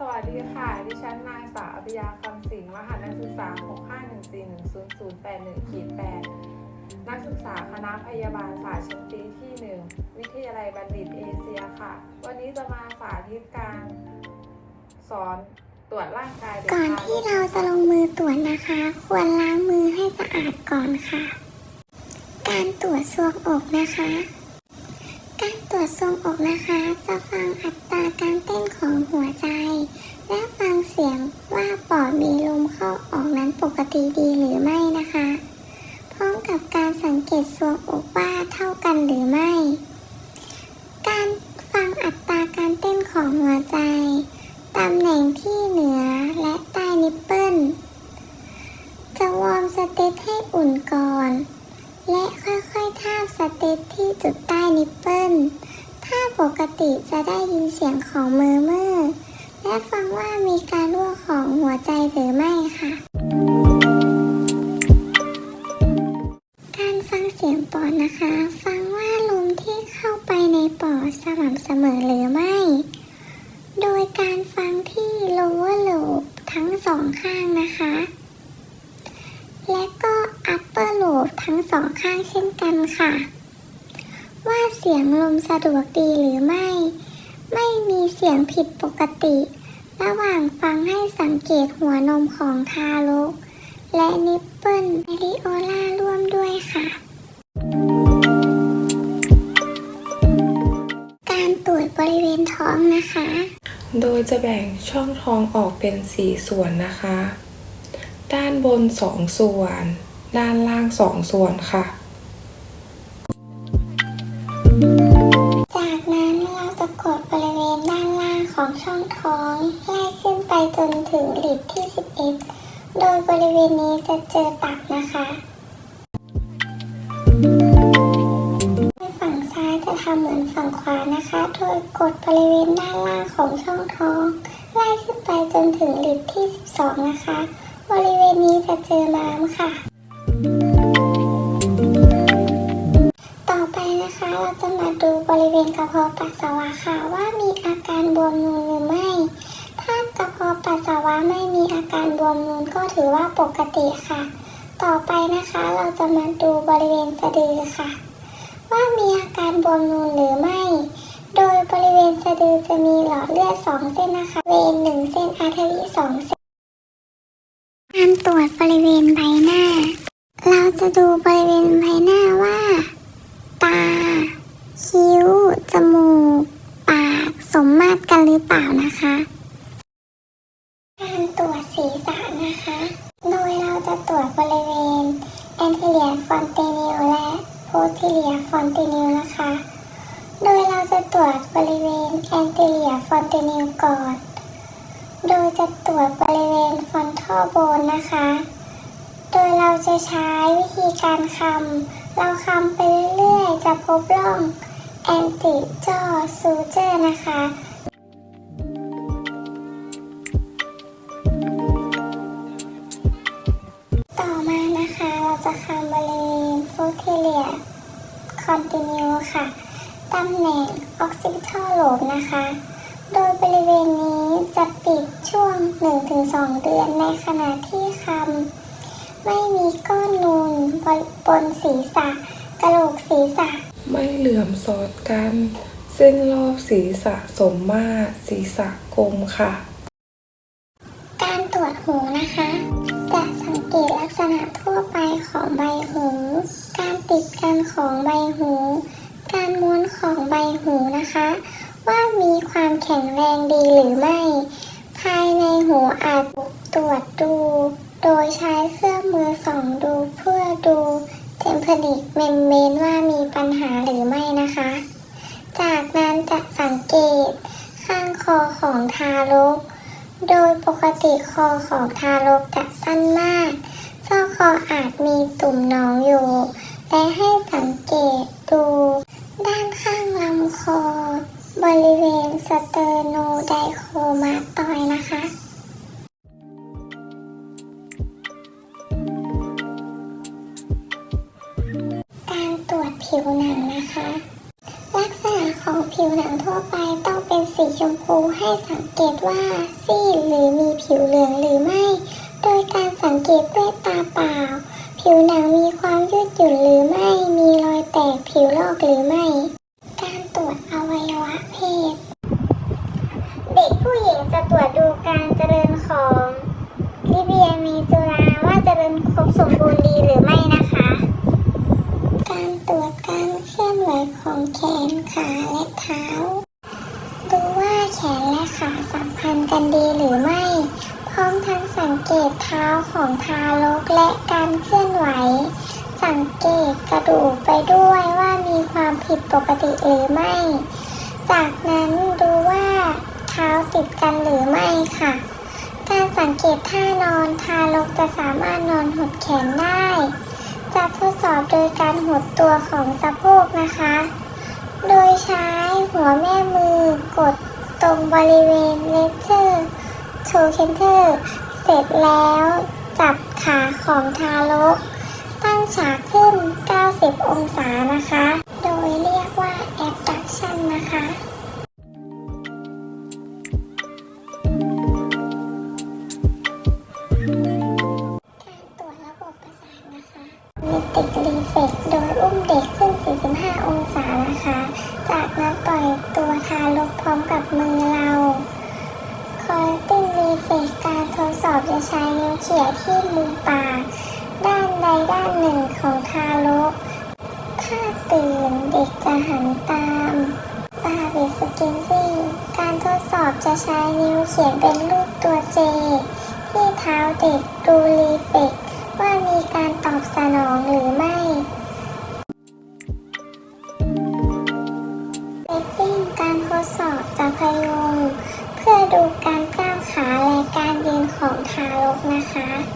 สวัสดีค่ะ ดิฉันนางสาวอภิยาคำสิงห์รหัสนักศึกษา 651410081ขีด8นักศึกษาคณะพยาบาลศาสตร์ชั้นปีที่ 1 วิทยาลัยบัณฑิตเอเชียค่ะ วันนี้จะมาสาธิตการสอนตรวจร่างกายเด็กก่อนทารที่กเราจะลงมือตรวจนะคะ ควรล้างมือให้สะอาดก่อนค่ะ การตรวจทรวงอกนะคะ การตรวจทรงอกนะคะ จะฟังอัตราการเต้นของหัวใจ และฟังเสียงว่าปอดมีลมเข้าออกนั้นปกติดีหรือไม่นะคะ พร้อมกับการสังเกตทรวงอกว่าเท่ากันหรือไม่ การฟังอัตราการเต้นของหัวใจตำแหน่งที่เหนือและใต้นิปเปิลจะวอร์มสเตตให้อุ่นก่อน และค่อย สเตตที่จุดใต้นิปเปิลถ้าปกติจะได้ยินเสียงของเมอร์เมอร์และฟังว่ามีการรั่วของหัวใจหรือไม่ค่ะ ทั้งสองข้างเช่นกันค่ะ ว่าเสียงลมสะดวกดีหรือไม่ ไม่มีเสียงผิดปกติ ระหว่างฟังให้สังเกตหัวนมของทารก และนิปเปิลเมริโอล่าร่วมด้วยค่ะ การตรวจบริเวณท้องนะคะ โดยจะแบ่งช่องท้องออกเป็น 4 ส่วนนะคะ ด้านบน 2 ส่วน ด้านล่าง2ส่วนค่ะ จากนั้นเราจะกดบริเวณด้านล่างของช่องท้องไล่ขึ้นไปจนถึงหลิดที่ 11 โดยบริเวณนี้จะเจอตับนะคะฝั่งซ้ายจะทำเหมือนฝั่งขวานะคะ โดยกดบริเวณด้านล่างของช่องท้องไล่ขึ้นไปจนถึงหลิดที่ 12 นะคะ บริเวณนี้จะเจอม้ามค่ะ คะเราจะมาดูบริเวณกระเพาะปัสสาวะค่ะ ว่ามีอาการบวมนูนหรือไม่ ถ้ากระเพาะปัสสาวะไม่มีอาการบวมนูนก็ถือว่าปกติค่ะ ต่อไปนะคะเราจะมาดูบริเวณสะดือค่ะ ว่ามีอาการบวมนูนหรือไม่ โดยบริเวณสะดือจะมีหลอดเลือดสองเส้นนะคะ เวนหนึ่งเส้นอาร์เทอรี่สองเส้นการตรวจบริเวณใบหน้า เราจะดูบริเวณใบหน้าว่า ตา คิ้ว จมูก ปาก สมมาตรกันหรือเปล่านะคะ การตรวจศีรษะนะคะ โดยเราจะตรวจบริเวณ anterior fontanelle และ posterior fontanelle นะคะ โดยเราจะตรวจบริเวณ anterior fontanelle ก่อน โดยจะตรวจบริเวณ frontal bone นะคะ โดยเราจะใช้วิธีการคำเราคำไปเรื่อยๆ จะพบร่อง anti jaw suture นะคะ นะคะเราจะคำบริเวณ posterior continue ค่ะ ตำแหน่ง occipital lobe นะคะ โดยบริเวณนี้จะปิดช่วง 1-2 เดือนในขณะที่คำไม่มีก้อนนูนบนบนศีรษะกระโหลกศีรษะ ไม่เหลื่อมสอดกัน เส้นรอบศีรษะสมมาตรศีรษะกลมค่ะ การตรวจหูนะคะจะสัง เกตลักษณะทั่วไปของใบหู การติดกันของใบหู การม้วนของใบหูนะคะ ว่ามีความแข็งแรงดีหรือไม่ ภายในหูอาจตรวจดู โดยใช้เครื่องมือส่องดูเพื่อดูเทมเพลิกเมมเบนว่ามีปัญหาหรือไม่นะคะ จากนั้นจะสังเกตข้างคอของทารก โดยปกติคอของทารกจะสั้นมากซอกคออาจมีตุ่มหนองอยู่ และให้สังเกตดู ด้านข้างลำคอ บริเวณสเตอร์โนไดโคมาตอยนะคะการตรวจผิวหนังนะคะ ลักษณะของผิวหนังทั่วไปต้อง สีชมพูให้สังเกตว่าซีดหรือมีผิวเหลืองหรือไม่ โดยการสังเกตด้วยตาเปล่า ผิวหนังมีความยืดหยุ่นหรือไม่ มีรอยแตกผิวลอกหรือไม่ การตรวจอวัยวะเพศ เด็กผู้หญิงจะตรวจดูการเจริญของลิเบียมีจุราว่าเจริญครบสมบูรณ์ดีหรือไม่นะคะ การตรวจการเคลื่อนไหวของแขนขาและเท้า พันกันดีหรือไม่ พร้อมทั้งสังเกตเท้าของทารกและการเคลื่อนไหว สังเกตกระดูกไปด้วยว่ามีความผิดปกติหรือไม่ จากนั้นดูว่าเท้าติดกันหรือไม่ค่ะ การสังเกตท่านอนทารกจะสามารถนอนหดแขนได้ จะทดสอบโดยการหดตัวของสะโพกนะคะ โดยใช้หัวแม่มือกด ตรงบริเวณเลเจอร์โชเคนเทอร์เสร็จแล้วจับขาของทารก ตั้งฉากขึ้น 90 องศานะคะ โดยเรียกว่า abduction นะคะ ติ้งรีเฟกการทดสอบจะใช้นิ้วเขี่ยที่มุมปาก ด้านใดด้านหนึ่งของทารก ถ้าตื่นเด็กจะหันตามตาเบสกินซิ่การทดสอบจะใช้นิ้วเขียนเป็นรูปตัวเจ ที่เท้าเด็กดูรีเฟกว่ามีการตอบสนองหรือไม่เรตติ้งการทดสอบจะพยุงเพื่อดูการ ทารกนะคะ